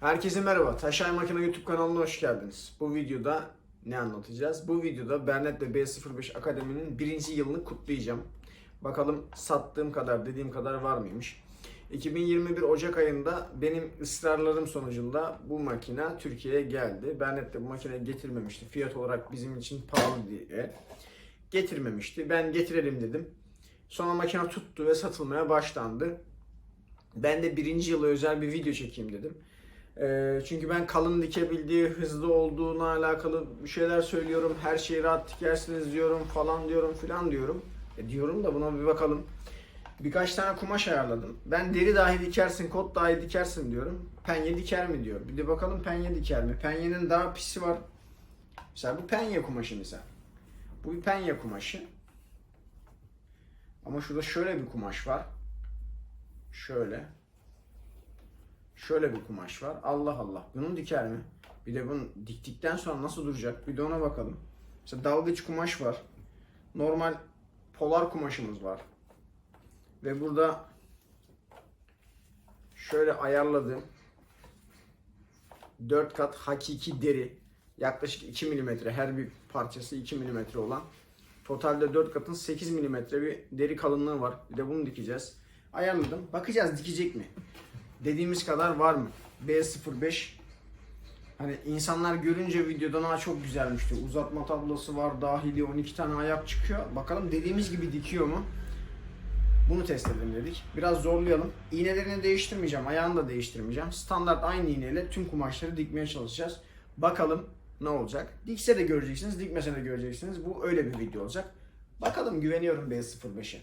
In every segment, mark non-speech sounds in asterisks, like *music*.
Herkese merhaba. Taşay Makine YouTube kanalına hoş geldiniz. Bu videoda ne anlatacağız? Bu videoda Bernet ve B05 Akademi'nin birinci yılını kutlayacağım. Bakalım sattığım kadar, dediğim kadar var mıymış? 2021 Ocak ayında benim ısrarlarım sonucunda bu makine Türkiye'ye geldi. Bernet de bu makineyi getirmemişti. Fiyat olarak bizim için pahalı diye. Getirmemişti. Ben getirelim dedim. Sonra makine tuttu ve satılmaya başlandı. Ben de birinci yıla özel bir video çekeyim dedim. Ee, çünkü ben kalın dikebildiği, hızlı olduğuna alakalı bir şeyler söylüyorum. Her şeyi rahat dikersiniz diyorum falan diyorum filan diyorum. E diyorum da buna bir bakalım. Birkaç tane kumaş ayarladım. Ben deri dahi dikersin, kot dahi dikersin diyorum. Penye diker mi diyor. Bir de bakalım penye diker mi? Penyenin daha pisi var. Mesela bu penye kumaşı mesela. Bu bir penye kumaşı. Ama şurada şöyle bir kumaş var. Şöyle. Şöyle bir kumaş var. Allah Allah. Bunu diker mi? Bir de bunu diktikten sonra nasıl duracak? Bir de ona bakalım. Mesela dalgıç kumaş var. Normal polar kumaşımız var. Ve burada şöyle ayarladığım 4 kat hakiki deri yaklaşık 2 mm her bir parçası 2 mm olan totalde 4 katın 8 mm bir deri kalınlığı var. Bir de bunu dikeceğiz. Ayarladım. Bakacağız dikecek mi? Dediğimiz kadar var mı? B05 Hani insanlar görünce videodan ha çok güzelmişti. Uzatma tablosu var, dahili 12 tane ayak çıkıyor. Bakalım dediğimiz gibi dikiyor mu? Bunu test edelim dedik. Biraz zorlayalım. İğnelerini değiştirmeyeceğim, ayağını da değiştirmeyeceğim. Standart aynı iğneyle tüm kumaşları dikmeye çalışacağız. Bakalım ne olacak. Dikse de göreceksiniz, dikmese de göreceksiniz. Bu öyle bir video olacak. Bakalım güveniyorum B05'e.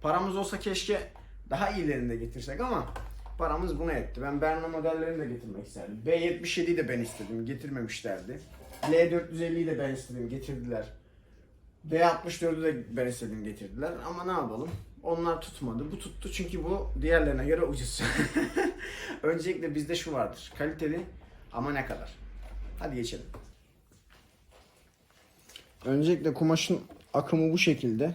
Paramız olsa keşke daha iyilerini de getirsek ama paramız buna etti. Ben Berna modellerini de getirmek isterdim. B77'yi de ben istedim, getirmemişlerdi. L450'yi de ben istedim, getirdiler. B64'ü de ben istedim, getirdiler. Ama ne yapalım? Onlar tutmadı. Bu tuttu çünkü bu diğerlerine göre ucuz. *laughs* Öncelikle bizde şu vardır. Kaliteli ama ne kadar? Hadi geçelim. Öncelikle kumaşın akımı bu şekilde.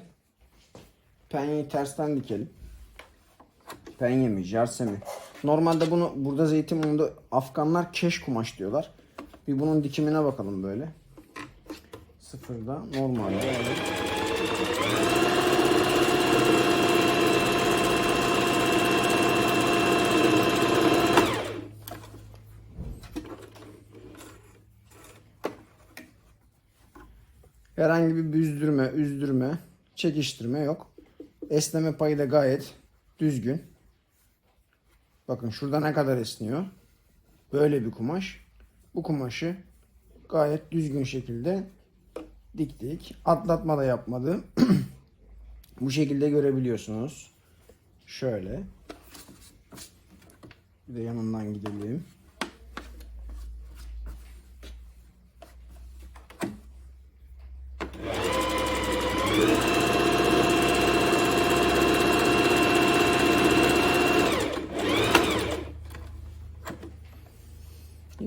Penyeyi tersten dikelim. Penye mi, jarse mi? Normalde bunu burada Zeytinburnu'nda Afganlar keş kumaş diyorlar. Bir bunun dikimine bakalım böyle. Sıfırda normalde. Herhangi bir büzdürme, üzdürme, çekiştirme yok. Esneme payı da gayet düzgün. Bakın şurada ne kadar esniyor. Böyle bir kumaş. Bu kumaşı gayet düzgün şekilde diktik. Atlatma da yapmadı. *clears throat* Bu şekilde görebiliyorsunuz. Şöyle. Bir de yanından gidelim.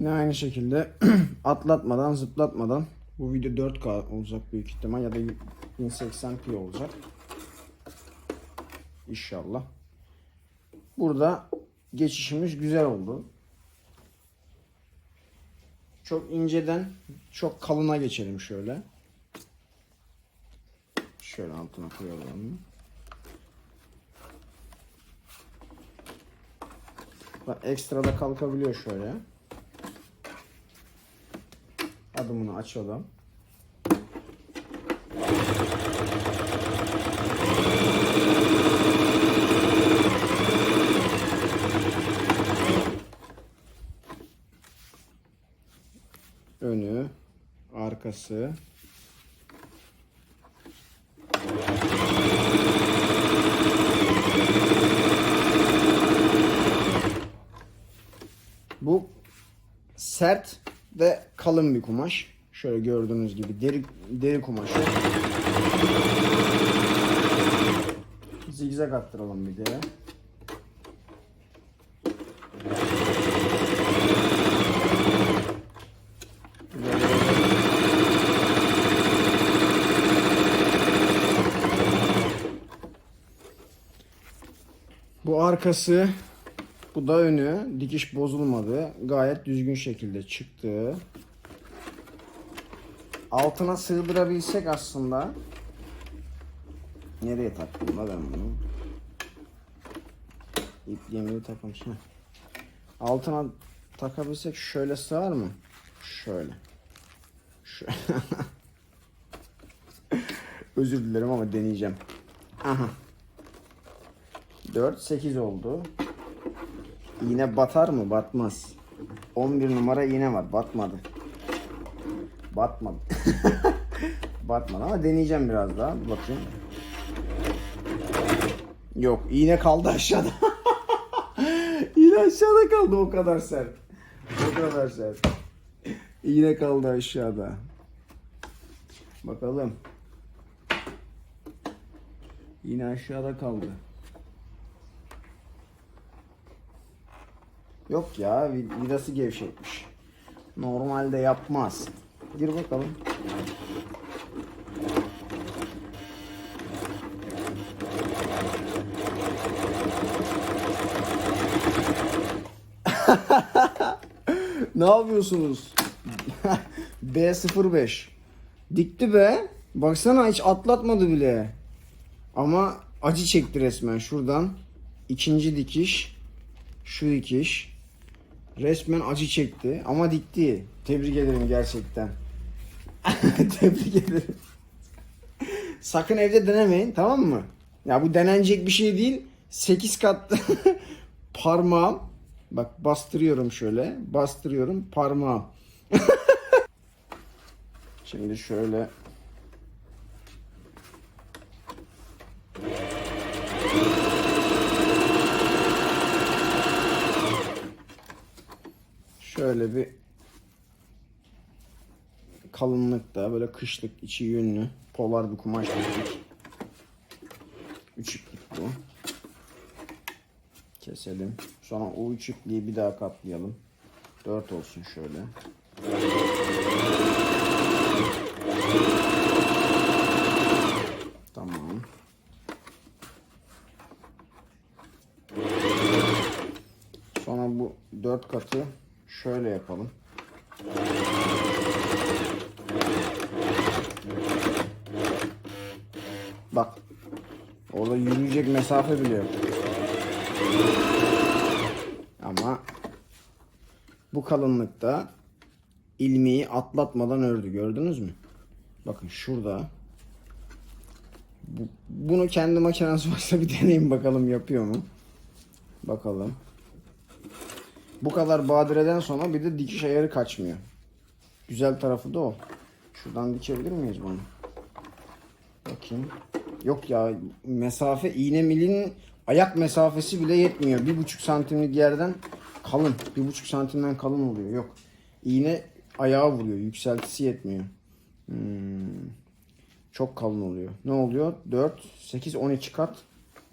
Yine aynı şekilde *clears throat* atlatmadan, zıplatmadan bu video 4K olacak büyük ihtimal ya da 1080p olacak. İnşallah. Burada geçişimiz güzel oldu. Çok inceden çok kalına geçelim şöyle. Şöyle altına koyalım. Bak ekstra da kalkabiliyor şöyle. Adımını açalım. Önü, arkası. Bu sert ve kalın bir kumaş. Şöyle gördüğünüz gibi deri deri kumaşı. Zigzag attıralım bir de. Bu arkası Bu da önü. Dikiş bozulmadı. Gayet düzgün şekilde çıktı. Altına sığdırabilsek aslında. Nereye taktım ben bunu? İpliğimi takmış. Heh. Altına takabilsek şöyle sığar mı? Şöyle. Şöyle. *laughs* Özür dilerim ama deneyeceğim. Aha. 4 8 oldu. İğne batar mı? Batmaz. 11 numara iğne var. Batmadı. Batmadı. *laughs* Batmadı ama deneyeceğim biraz daha. Bakayım. Yok iğne kaldı aşağıda. *laughs* iğne aşağıda kaldı o kadar sert. O kadar sert. İğne kaldı aşağıda. Bakalım. Yine aşağıda kaldı. Yok ya vid- vidası gevşekmiş. Normalde yapmaz. Gir bakalım. *laughs* ne yapıyorsunuz? *laughs* B05. Dikti be. Baksana hiç atlatmadı bile. Ama acı çekti resmen şuradan. ikinci dikiş. Şu dikiş. Resmen acı çekti ama dikti. Tebrik ederim gerçekten. *laughs* Tebrik ederim. Sakın evde denemeyin tamam mı? Ya bu denenecek bir şey değil. 8 kat *laughs* parmağım. Bak bastırıyorum şöyle. Bastırıyorum parmağım. *laughs* Şimdi şöyle Şöyle bir kalınlıkta böyle kışlık içi yünlü polar bir kumaş diktik. Üç iplik bu. Keselim. Sonra o üç ipliği bir daha katlayalım. Dört olsun şöyle. Tamam. Sonra bu dört katı yapalım. Bak. Orada yürüyecek mesafe bile yok. Ama bu kalınlıkta ilmeği atlatmadan ördü. Gördünüz mü? Bakın şurada. Bu- bunu kendi makineniz varsa bir *laughs* deneyin bakalım yapıyor mu? Bakalım. Bu kadar badireden sonra bir de dikiş ayarı kaçmıyor. Güzel tarafı da o. Şuradan dikebilir miyiz bunu? Bakayım. Yok ya mesafe iğne milin ayak mesafesi bile yetmiyor. Bir buçuk santimlik yerden kalın. Bir buçuk santimden kalın oluyor. Yok. İğne ayağa vuruyor. Yükseltisi yetmiyor. Hmm. Çok kalın oluyor. Ne oluyor? 4, 8, 12 kat.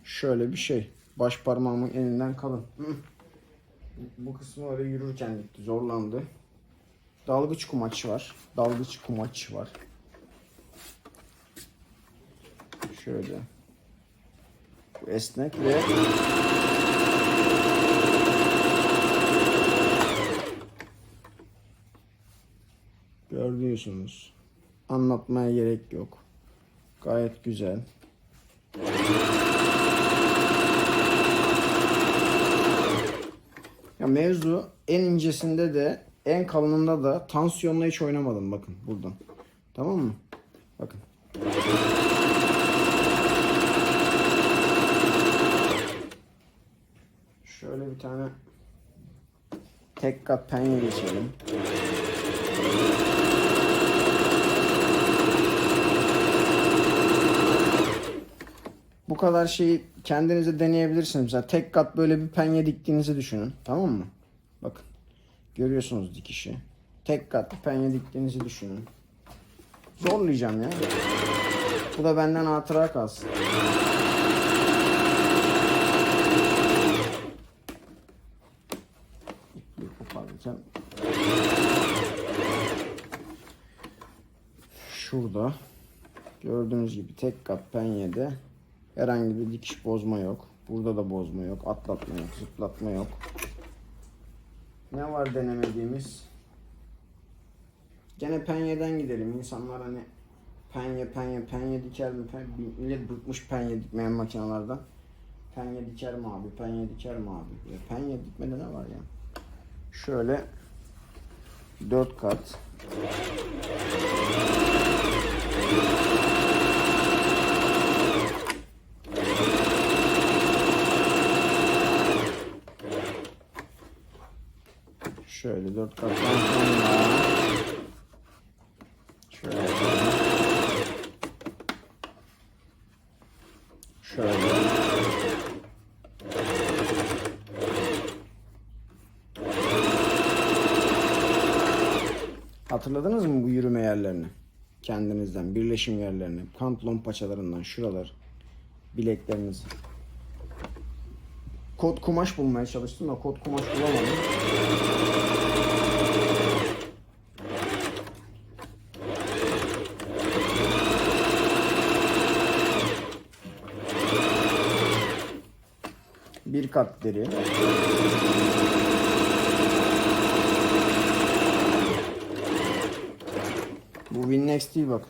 Şöyle bir şey. Baş parmağımın elinden kalın. Hı. Bu kısmı öyle yürürken gitti. Zorlandı. Dalgıç kumaç var. Dalgıç kumaç var. Şöyle. Bu esnek ve Gördüğünüz. Anlatmaya gerek yok. Gayet güzel. Ya mevzu en incesinde de en kalınında da tansiyonla hiç oynamadım bakın buradan. Tamam mı? Bakın. Şöyle bir tane tek kat penye geçelim. Bu kadar şeyi kendinize deneyebilirsiniz. Mesela tek kat böyle bir penye diktiğinizi düşünün. Tamam mı? Bakın. Görüyorsunuz dikişi. Tek kat penye diktiğinizi düşünün. Zorlayacağım ya. Bu da benden hatıra kalsın. Koparırken şurada gördüğünüz gibi tek kat penyede herhangi bir dikiş bozma yok. Burada da bozma yok, atlatma yok, zıplatma yok. Ne var denemediğimiz? Gene penyeden gidelim. İnsanlar hani penye penye penye diker mi? Pen, millet bıkmış penye dikmeyen makinelerden. Penye diker mi abi? Penye diker mi abi? Penye dikmede ne var ya? Şöyle dört kat. Şöyle dört kattan sonra şöyle şöyle Hatırladınız mı bu yürüme yerlerini? Kendinizden, birleşim yerlerini, pantolon paçalarından şuralar, bilekleriniz. Kot kumaş bulmaya çalıştım da kot kumaş bulamadım. Deri. Bu Winnex değil bak.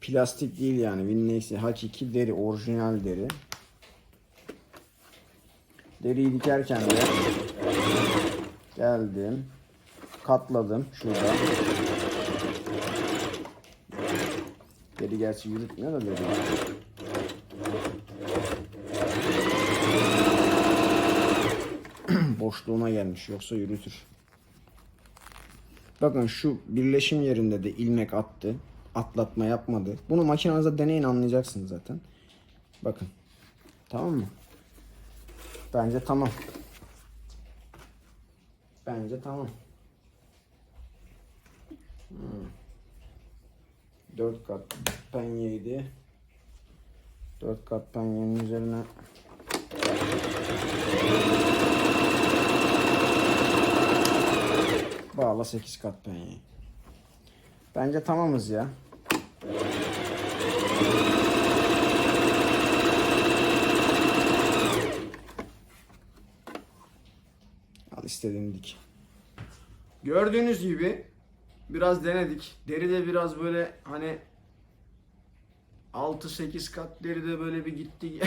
Plastik değil yani. Winnex hakiki deri, orijinal deri. Deriyi dikerken de geldim. Katladım şurada. Deri gerçi yürütmüyor da deri. Boşluğuna gelmiş yoksa yürütür. Bakın şu birleşim yerinde de ilmek attı. Atlatma yapmadı. Bunu makinenizde deneyin anlayacaksınız zaten. Bakın. Tamam mı? Bence tamam. Bence tamam. Hmm. 4 kat penyeydi. 4 kat penyenin üzerine Bağla 8 kat penyeyi. Bence tamamız ya. Al istediğini dik. Gördüğünüz gibi biraz denedik. Deri de biraz böyle hani 6-8 kat deri de böyle bir gitti.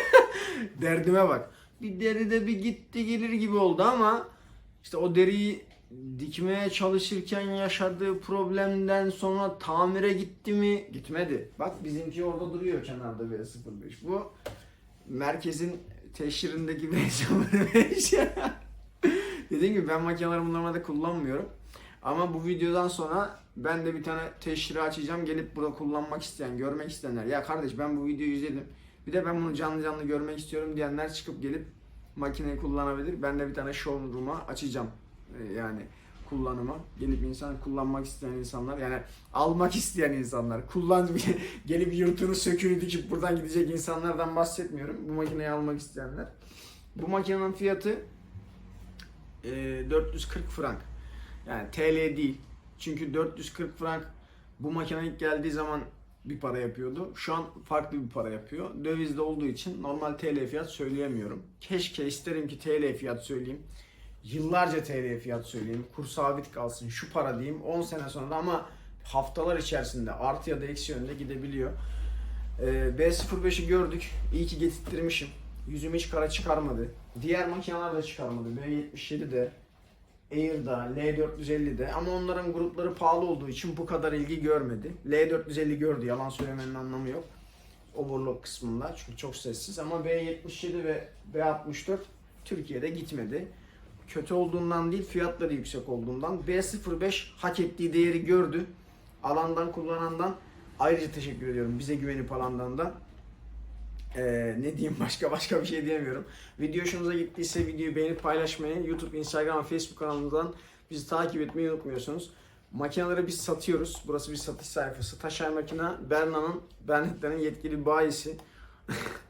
*laughs* Derdime bak. Bir deri de bir gitti gelir gibi oldu ama işte o deriyi dikmeye çalışırken yaşadığı problemden sonra tamire gitti mi? Gitmedi. Bak bizimki orada duruyor kenarda B05. Bu merkezin teşhirindeki *laughs* B05. Dediğim gibi ben makinelerimi normalde kullanmıyorum. Ama bu videodan sonra ben de bir tane teşhiri açacağım. Gelip burada kullanmak isteyen, görmek isteyenler. Ya kardeş ben bu videoyu izledim. Bir de ben bunu canlı canlı görmek istiyorum diyenler çıkıp gelip makineyi kullanabilir. Ben de bir tane showroom'a açacağım. Ee, Yani kullanıma gelip insan kullanmak isteyen insanlar yani almak isteyen insanlar kullan *laughs* gelip yurtunu söküğünü dikip buradan gidecek insanlardan bahsetmiyorum bu makineyi almak isteyenler bu makinenin fiyatı e, 440 frank yani TL değil çünkü 440 frank bu makine ilk geldiği zaman bir para yapıyordu. Şu an farklı bir para yapıyor. Dövizde olduğu için normal TL fiyat söyleyemiyorum. Keşke isterim ki TL fiyat söyleyeyim. Yıllarca TL fiyat söyleyeyim. Kur sabit kalsın. Şu para diyeyim. 10 sene sonra ama haftalar içerisinde artı ya da eksi yönde gidebiliyor. Ee, B05'i gördük. İyi ki getirttirmişim. Yüzüm hiç kara çıkarmadı. Diğer makineler de çıkarmadı. B77 de Air'da, L450'de ama onların grupları pahalı olduğu için bu kadar ilgi görmedi. L450 gördü, yalan söylemenin anlamı yok. Overlock kısmında çünkü çok sessiz ama B77 ve B64 Türkiye'de gitmedi. Kötü olduğundan değil, fiyatları yüksek olduğundan. B05 hak ettiği değeri gördü. Alandan kullanandan ayrıca teşekkür ediyorum. Bize güvenip alandan da. Ee, ne diyeyim *laughs* başka başka bir şey diyemiyorum. Video hoşunuza gittiyse videoyu beğenip paylaşmayı, YouTube, Instagram, Facebook kanalımızdan bizi takip etmeyi unutmuyorsunuz. Makineleri biz satıyoruz. Burası bir satış sayfası. Taşay Makina, Berna'nın, Bernet'lerin yetkili bayisi. *laughs*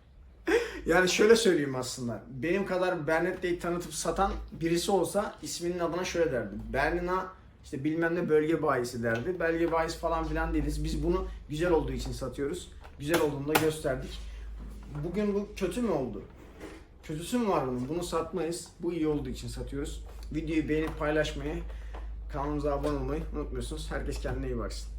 yani şöyle söyleyeyim aslında. Benim kadar Bernet'teyi tanıtıp satan birisi olsa isminin adına şöyle derdi. Berna işte bilmem ne bölge bayisi derdi. Belge bayisi falan filan değiliz. Biz bunu güzel olduğu için satıyoruz. Güzel olduğunu da gösterdik. bugün bu kötü mü oldu? Kötüsü mü var bunun? Bunu satmayız. Bu iyi olduğu için satıyoruz. Videoyu beğenip paylaşmayı, kanalımıza abone olmayı unutmuyorsunuz. Herkes kendine iyi baksın.